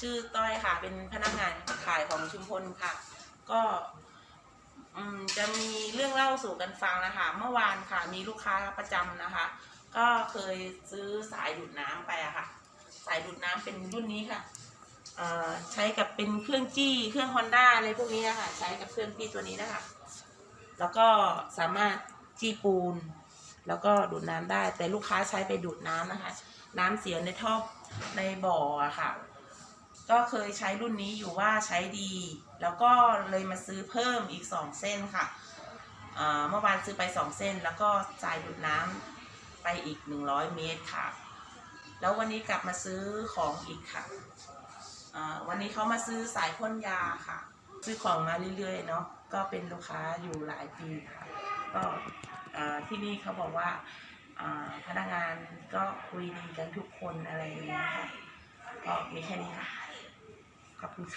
ชื่อต้อยค่ะ เป็นพนักงานขายของชุมพลค่ะ ก็จะมีเรื่องเล่าสู่กันฟังนะคะ เมื่อวานค่ะ มีลูกค้าประจำนะคะ ก็เคยซื้อสายดูดน้ำไปอะค่ะ สายดูดน้ำเป็นรุ่นนี้ค่ะใช้กับเป็นเครื่องจี้เครื่องฮอนด้าอะไรพวกนี้นะคะใช้กับเครื่องจี้ตัวนี้นะคะ แล้วก็สามารถจี้ปูน แล้วก็ดูดน้ำได้ แต่ลูกค้าใช้ไปดูดน้ำนะคะ น้ำเสียในท่อในบ่ออะค่ะ ก็เคยใช้รุ่นนี้อยู่ว่าใช้ดี แล้วก็เลยมาซื้อเพิ่มอีกสองเส้นค่ะอ่าเมื่อวานซื้อไปสองเส้น แล้วก็จ่ายดูดน้ำไปอีกหนึ่งร้อยเมตรค่ะ แล้ววันนี้กลับมาซื้อของอีกค่ะอ่าวันนี้เขามาซื้อสายพ่นยาค่ะ ซื้อของมาเรื่อยๆเนาะก็เป็นลูกค้าอยู่หลายปีค่ะ ก็อ่าที่นี่เขาบอกว่าอ่าพนักงานก็คุยดีกันทุกคนอะไรอย่างเงี้ยค่ะก็มีแค่นี้ค่ะ copies.